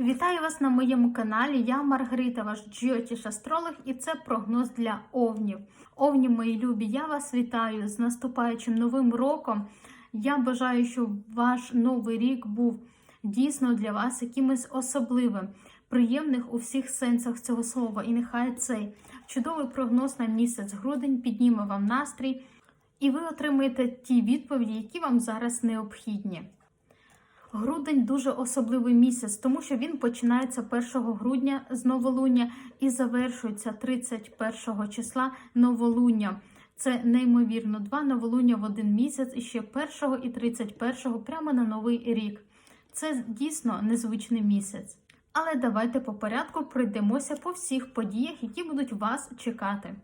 Вітаю вас на моєму каналі. Я Маргарита, ваш джіотіш астролог, і це прогноз для овнів. Овні, мої любі, я вас вітаю з наступаючим новим роком. Я бажаю, щоб ваш новий рік був дійсно для вас якимось особливим, приємних у всіх сенсах цього слова. І нехай цей чудовий прогноз на місяць грудень підніме вам настрій, і ви отримаєте ті відповіді, які вам зараз необхідні. Грудень дуже особливий місяць, тому що він починається 1 грудня з новолуння і завершується 31 числа новолуння. Це неймовірно два новолуння в один місяць, і ще 1 і 31 прямо на новий рік. Це дійсно незвичний місяць. Але давайте по порядку пройдемося по всіх подіях, які будуть вас чекати.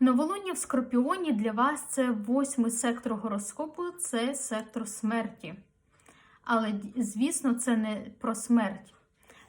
Новолуння в Скорпіоні для вас це восьмий сектор гороскопу, це сектор смерті. Але, звісно, це не про смерть.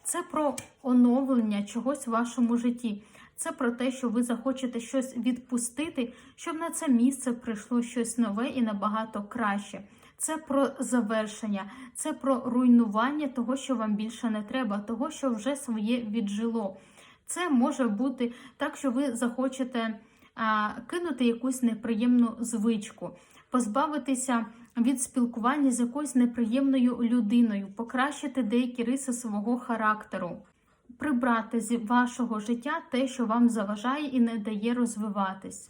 Це про оновлення чогось в вашому житті. Це про те, що ви захочете щось відпустити, щоб на це місце прийшло щось нове і набагато краще. Це про завершення, це про руйнування того, що вам більше не треба, того, що вже своє віджило. Це може бути так, що ви захочете а, кинути якусь неприємну звичку, позбавитися від спілкування з якоюсь неприємною людиною, покращити деякі риси свого характеру, прибрати з вашого життя те, що вам заважає і не дає розвиватись.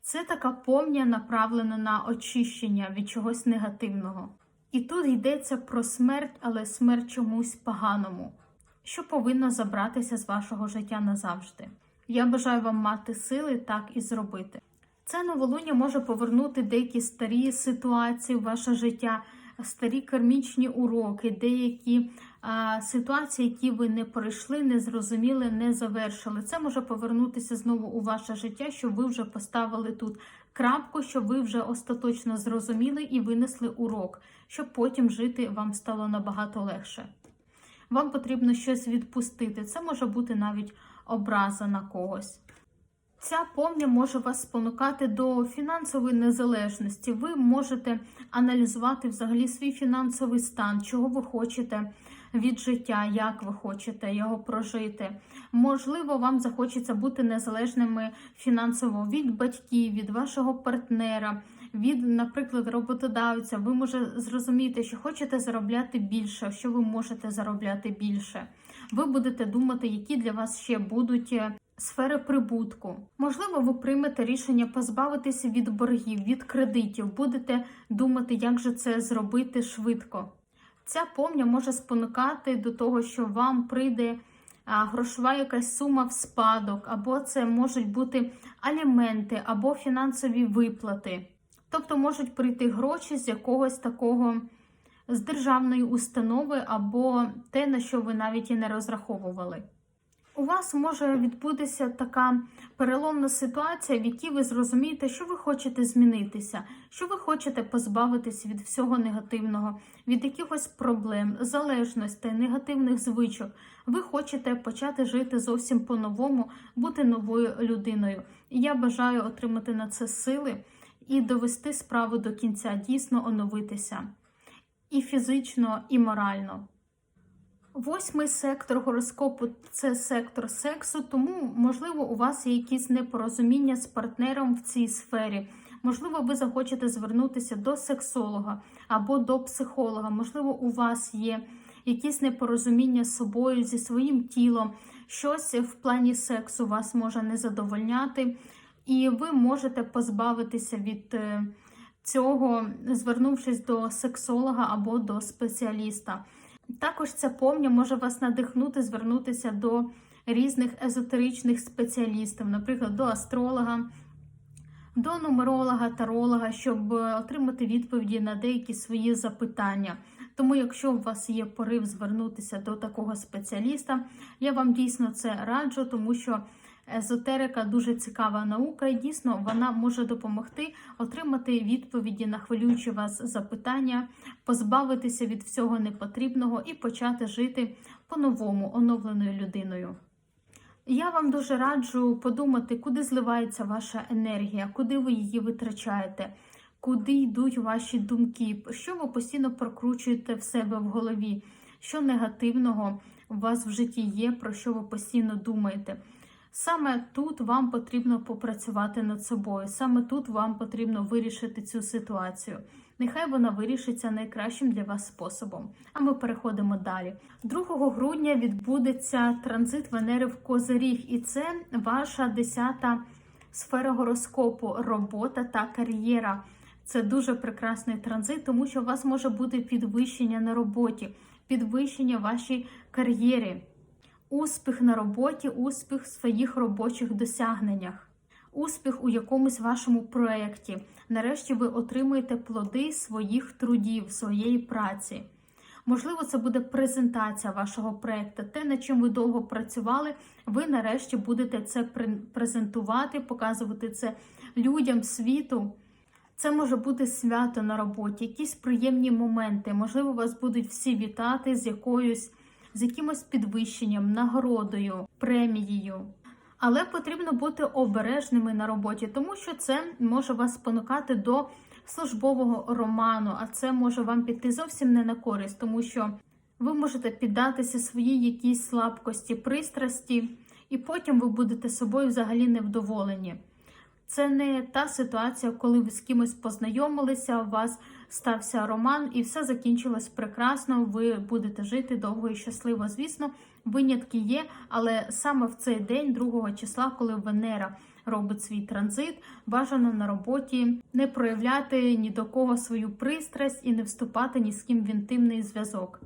Це така помня направлена на очищення від чогось негативного. І тут йдеться про смерть, але смерть чомусь поганому, що повинно забратися з вашого життя назавжди. Я бажаю вам мати сили так і зробити. Це новолуння може повернути деякі старі ситуації в ваше життя, старі кармічні уроки, деякі а, ситуації, які ви не пройшли, не зрозуміли, не завершили. Це може повернутися знову у ваше життя, щоб ви вже поставили тут крапку, щоб ви вже остаточно зрозуміли і винесли урок, щоб потім жити вам стало набагато легше. Вам потрібно щось відпустити. Це може бути навіть образа на когось. Ця помня може вас спонукати до фінансової незалежності. Ви можете аналізувати взагалі свій фінансовий стан, чого ви хочете від життя, як ви хочете його прожити. Можливо, вам захочеться бути незалежними фінансово від батьків, від вашого партнера, від, наприклад, роботодавця. Ви може зрозуміти, що хочете заробляти більше, що ви можете заробляти більше. Ви будете думати, які для вас ще будуть сфери прибутку. Можливо, ви приймете рішення позбавитися від боргів, від кредитів, будете думати, як же це зробити швидко. Ця помня може спонукати до того, що вам прийде грошова якась сума в спадок, або це можуть бути аліменти, або фінансові виплати. Тобто можуть прийти гроші з якогось такого з державної установи, або те, на що ви навіть і не розраховували. У вас може відбутися така переломна ситуація, в якій ви зрозумієте, що ви хочете змінитися, що ви хочете позбавитись від всього негативного, від якихось проблем, залежностей, негативних звичок. Ви хочете почати жити зовсім по-новому, бути новою людиною. І я бажаю отримати на це сили і довести справу до кінця, дійсно оновитися і фізично, і морально. Восьмий сектор гороскопу це сектор сексу, тому, можливо, у вас є якісь непорозуміння з партнером в цій сфері. Можливо, ви захочете звернутися до сексолога або до психолога. Можливо, у вас є якісь непорозуміння з собою, зі своїм тілом, щось в плані сексу вас може не задовольняти, і ви можете позбавитися від е, цього, звернувшись до сексолога або до спеціаліста. Також ця помня може вас надихнути звернутися до різних езотеричних спеціалістів, наприклад, до астролога, до нумеролога, таролога, щоб отримати відповіді на деякі свої запитання. Тому, якщо у вас є порив звернутися до такого спеціаліста, я вам дійсно це раджу, тому що езотерика дуже цікава наука, і дійсно вона може допомогти отримати відповіді на хвилюючі вас запитання, позбавитися від всього непотрібного і почати жити по-новому, оновленою людиною. Я вам дуже раджу подумати, куди зливається ваша енергія, куди ви її витрачаєте, куди йдуть ваші думки, що ви постійно прокручуєте в себе в голові, що негативного у вас в житті є, про що ви постійно думаєте. Саме тут вам потрібно попрацювати над собою, саме тут вам потрібно вирішити цю ситуацію. Нехай вона вирішиться найкращим для вас способом. А ми переходимо далі. 2 грудня відбудеться транзит Венери в Козиріг, і це ваша десята сфера гороскопу, робота та кар'єра. Це дуже прекрасний транзит, тому що у вас може бути підвищення на роботі, підвищення вашій кар'єрі, успіх на роботі, успіх в своїх робочих досягненнях, успіх у якомусь вашому проєкті. Нарешті ви отримуєте плоди своїх трудів, своєї праці. Можливо, це буде презентація вашого проєкту. Те, над чим ви довго працювали, ви нарешті будете це презентувати, показувати це людям, світу. Це може бути свято на роботі, якісь приємні моменти. Можливо, вас будуть всі вітати з якоюсь, з якимось підвищенням, нагородою, премією. Але потрібно бути обережними на роботі, тому що це може вас спонукати до службового роману, а це може вам піти зовсім не на користь, тому що ви можете піддатися своїй якійсь слабкості, пристрасті, і потім ви будете собою взагалі невдоволені. Це не та ситуація, коли ви з кимось познайомилися, у вас стався роман, і все закінчилось прекрасно. Ви будете жити довго і щасливо. Звісно, винятки є, але саме в цей день, 2 числа, коли Венера робить свій транзит, бажано на роботі не проявляти ні до кого свою пристрасть і не вступати ні з ким в інтимний зв'язок.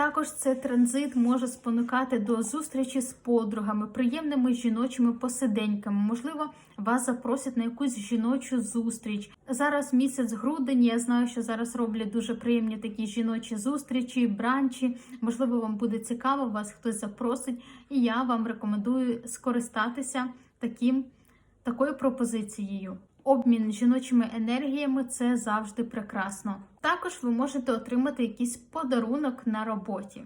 Також цей транзит може спонукати до зустрічі з подругами, приємними жіночими посиденьками. Можливо, вас запросять на якусь жіночу зустріч. Зараз місяць грудень. Я знаю, що зараз роблять дуже приємні такі жіночі зустрічі, бранчі. Можливо, вам буде цікаво, вас хтось запросить, і я вам рекомендую скористатися таким такою пропозицією. Обмін жіночими енергіями це завжди прекрасно. Також ви можете отримати якийсь подарунок на роботі.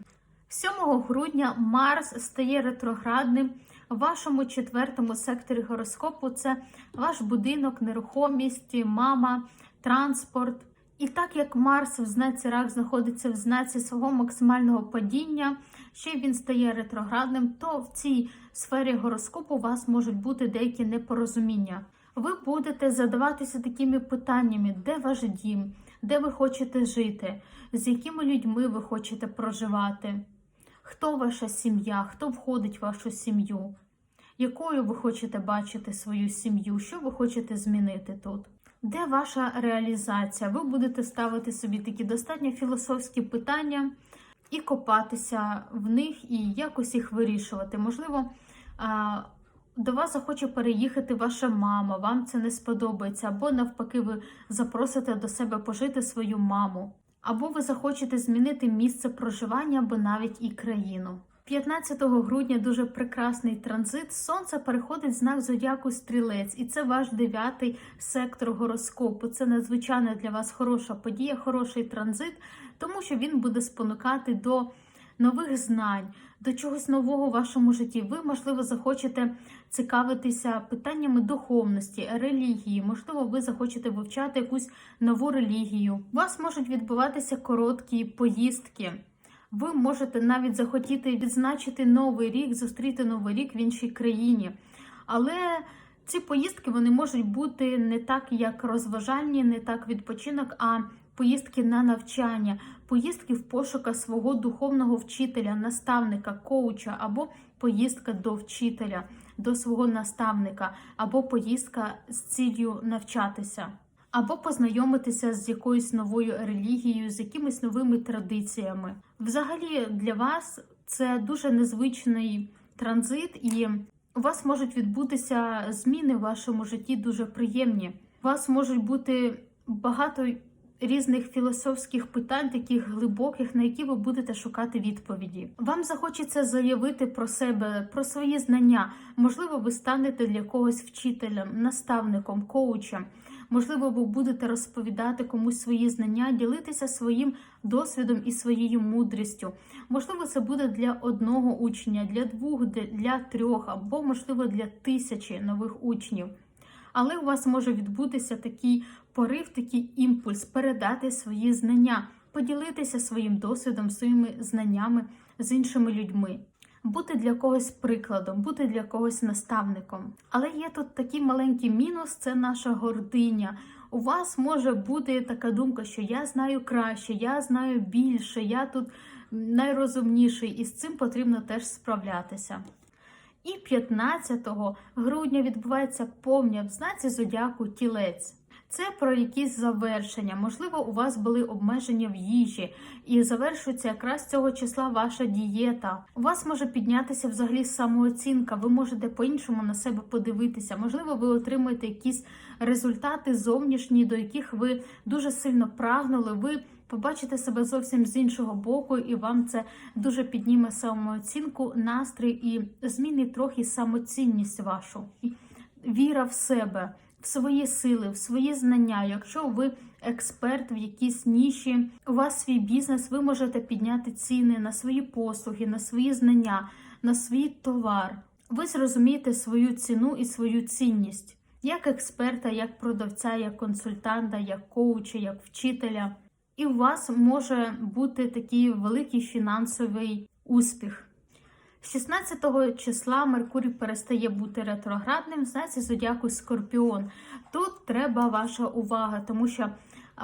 7 грудня Марс стає ретроградним в вашому четвертому секторі гороскопу. Це ваш будинок, нерухомість, мама, транспорт. І так як Марс в знаці рак знаходиться в знаці свого максимального падіння, ще він стає ретроградним, то в цій сфері гороскопу у вас можуть бути деякі непорозуміння. Ви будете задаватися такими питаннями, де ваш дім, де ви хочете жити, з якими людьми ви хочете проживати, хто ваша сім'я, хто входить в вашу сім'ю, якою ви хочете бачити свою сім'ю, що ви хочете змінити тут. Де ваша реалізація? Ви будете ставити собі такі достатньо філософські питання і копатися в них, і якось їх вирішувати. Можливо, до вас захоче переїхати ваша мама, вам це не сподобається, або навпаки, ви запросите до себе пожити свою маму, або ви захочете змінити місце проживання, або навіть і країну. 15 грудня дуже прекрасний транзит. Сонце переходить в знак зодіаку стрілець, і це ваш дев'ятий сектор гороскопу. Це надзвичайно для вас хороша подія, хороший транзит, тому що він буде спонукати до нових знань, до чогось нового в вашому житті. Ви, можливо, захочете цікавитися питаннями духовності, релігії, можливо, ви захочете вивчати якусь нову релігію. У вас можуть відбуватися короткі поїздки. Ви можете навіть захотіти відзначити новий рік, зустріти новий рік в іншій країні. Але ці поїздки вони можуть бути не так, як розважальні, не так відпочинок, а поїздки на навчання, поїздки в пошуках свого духовного вчителя, наставника, коуча, або поїздка до вчителя, до свого наставника, або поїздка з ціллю навчатися, або познайомитися з якоюсь новою релігією, з якимись новими традиціями. Взагалі, для вас це дуже незвичний транзит, і у вас можуть відбутися зміни в вашому житті дуже приємні. У вас можуть бути багато різних філософських питань, таких глибоких, на які ви будете шукати відповіді. Вам захочеться заявити про себе, про свої знання. Можливо, ви станете для когось вчителем, наставником, коучем. Можливо, ви будете розповідати комусь свої знання, ділитися своїм досвідом і своєю мудрістю. Можливо, це буде для одного учня, для двох, для трьох, або, можливо, для тисячі нових учнів. Але у вас може відбутися такий порив, такий імпульс передати свої знання поділитися своїм досвідом, своїми знаннями з іншими людьми. Бути для когось прикладом, бути для когось наставником. Але є тут такий маленький мінус це наша гординя. У вас може бути така думка, що я знаю краще, я знаю більше, я тут найрозумніший, і з цим потрібно теж справлятися. І 15 грудня відбувається повня в знаці зодіаку тілець. Це про якісь завершення. Можливо, у вас були обмеження в їжі, і завершується якраз цього числа ваша дієта. У вас може піднятися взагалі самооцінка. Ви можете по-іншому на себе подивитися. Можливо, ви отримуєте якісь результати зовнішні, до яких ви дуже сильно прагнули. Ви побачите себе зовсім з іншого боку, і вам це дуже підніме самооцінку, настрій і змінить трохи самоцінність вашу. Віра в себе в свої сили, в свої знання. Якщо ви експерт в якійсь ніші, у вас свій бізнес, ви можете підняти ціни на свої послуги, на свої знання, на свій товар. Ви зрозумієте свою ціну і свою цінність як експерта, як продавця, як консультанта, як коуча, як вчителя. І у вас може бути такий великий фінансовий успіх. 16 числа Меркурій перестає бути ретроградним, в знаці зодіаку Скорпіон. Тут треба ваша увага, тому що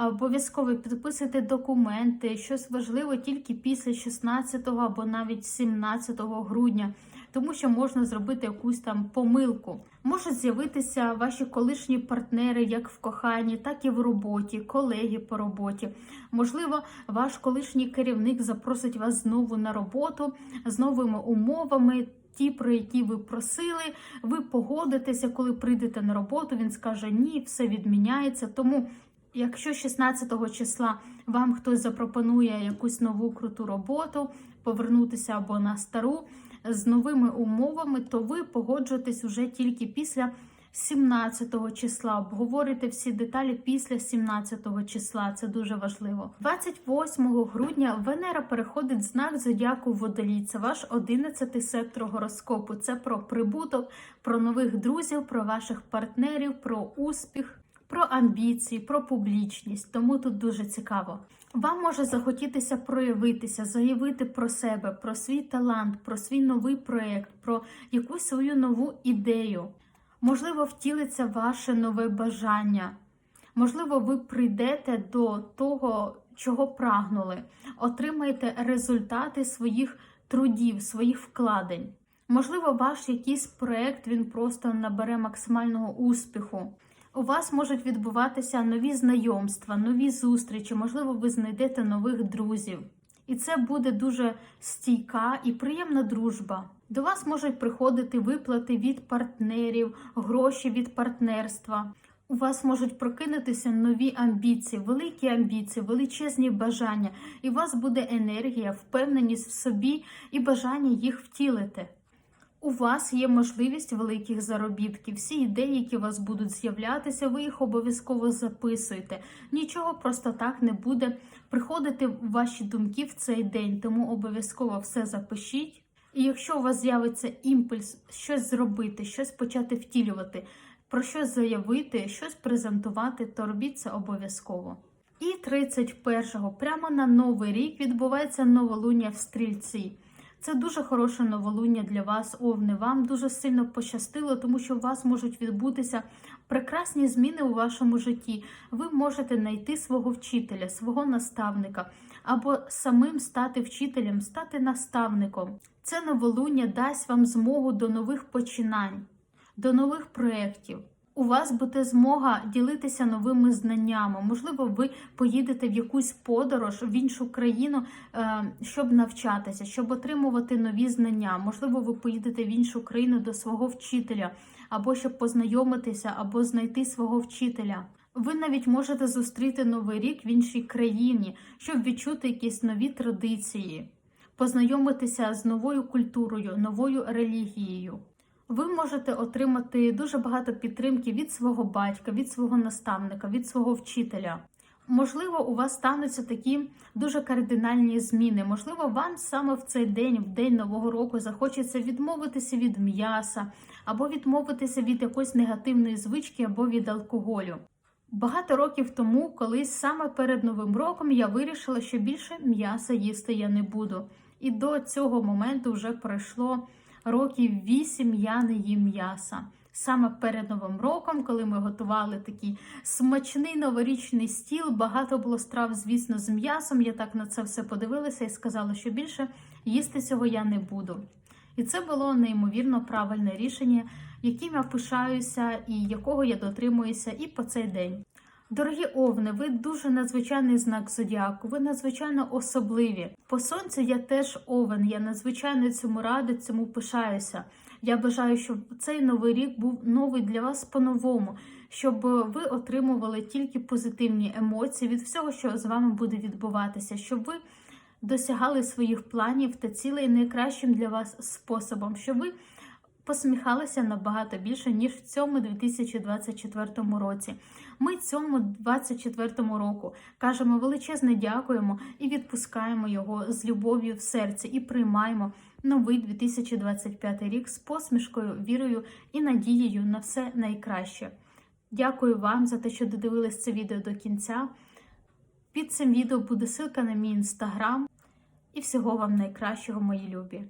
обов'язково підписуйте документи, щось важливо тільки після 16 або навіть 17 грудня, тому що можна зробити якусь там помилку. Можуть з'явитися ваші колишні партнери, як в коханні, так і в роботі, колеги по роботі. Можливо, ваш колишній керівник запросить вас знову на роботу з новими умовами. Ті, про які ви просили, ви погодитеся, коли прийдете на роботу. Він скаже ні, все відміняється. Тому, якщо 16 числа вам хтось запропонує якусь нову круту роботу, повернутися або на стару з новими умовами, то ви погоджуєтесь уже тільки після 17 числа. Обговорите всі деталі після 17 числа. Це дуже важливо. 28 грудня Венера переходить знак зодіаку Водолій. Це ваш 11 сектор гороскопу. Це про прибуток, про нових друзів, про ваших партнерів, про успіх. Про амбіції, про публічність, тому тут дуже цікаво. Вам може захотітися проявитися, заявити про себе, про свій талант, про свій новий проєкт, про якусь свою нову ідею. Можливо, втілиться ваше нове бажання. Можливо, ви прийдете до того, чого прагнули, отримаєте результати своїх трудів, своїх вкладень. Можливо, ваш якийсь проєкт він просто набере максимального успіху. У вас можуть відбуватися нові знайомства, нові зустрічі, можливо, ви знайдете нових друзів. І це буде дуже стійка і приємна дружба. До вас можуть приходити виплати від партнерів, гроші від партнерства. У вас можуть прокинутися нові амбіції, великі амбіції, величезні бажання, і у вас буде енергія, впевненість в собі і бажання їх втілити. У вас є можливість великих заробітків. Всі ідеї, які у вас будуть з'являтися, ви їх обов'язково записуєте. Нічого просто так не буде приходити в ваші думки в цей день, тому обов'язково все запишіть. І якщо у вас з'явиться імпульс щось зробити, щось почати втілювати, про щось заявити, щось презентувати, то робіть це обов'язково. І 31-го, прямо на новий рік, відбувається новолуння в стрільці. Це дуже хороше новолуння для вас, овни. Вам дуже сильно пощастило, тому що у вас можуть відбутися прекрасні зміни у вашому житті. Ви можете знайти свого вчителя, свого наставника, або самим стати вчителем, стати наставником. Це новолуння дасть вам змогу до нових починань, до нових проєктів. У вас буде змога ділитися новими знаннями. Можливо, ви поїдете в якусь подорож в іншу країну, е, щоб навчатися, щоб отримувати нові знання. Можливо, ви поїдете в іншу країну до свого вчителя, або щоб познайомитися, або знайти свого вчителя. Ви навіть можете зустріти новий рік в іншій країні, щоб відчути якісь нові традиції, познайомитися з новою культурою, новою релігією. Ви можете отримати дуже багато підтримки від свого батька, від свого наставника, від свого вчителя. Можливо, у вас стануться такі дуже кардинальні зміни. Можливо, вам саме в цей день, в день нового року, захочеться відмовитися від м'яса, або відмовитися від якоїсь негативної звички, або від алкоголю. Багато років тому, колись саме перед Новим роком, я вирішила, що більше м'яса їсти я не буду. І до цього моменту вже пройшло років вісім я не їм м'яса. Саме перед Новим роком, коли ми готували такий смачний новорічний стіл, багато було страв, звісно, з м'ясом. Я так на це все подивилася і сказала, що більше їсти цього я не буду. І це було неймовірно правильне рішення, яким я пишаюся і якого я дотримуюся і по цей день. Дорогі овни, ви дуже надзвичайний знак зодіаку, ви надзвичайно особливі. По сонцю я теж овен, я надзвичайно цьому рада, цьому пишаюся. Я бажаю, щоб цей новий рік був новий для вас по-новому, щоб ви отримували тільки позитивні емоції від всього, що з вами буде відбуватися, щоб ви досягали своїх планів та цілей найкращим для вас способом, щоб ви посміхалися набагато більше, ніж в цьому 2024 році. Ми цьому 2024 року кажемо величезне дякуємо і відпускаємо його з любов'ю в серці і приймаємо новий 2025 рік з посмішкою, вірою і надією на все найкраще. Дякую вам за те, що додивились це відео до кінця. Під цим відео буде ссылка на мій інстаграм. І всього вам найкращого, мої любі!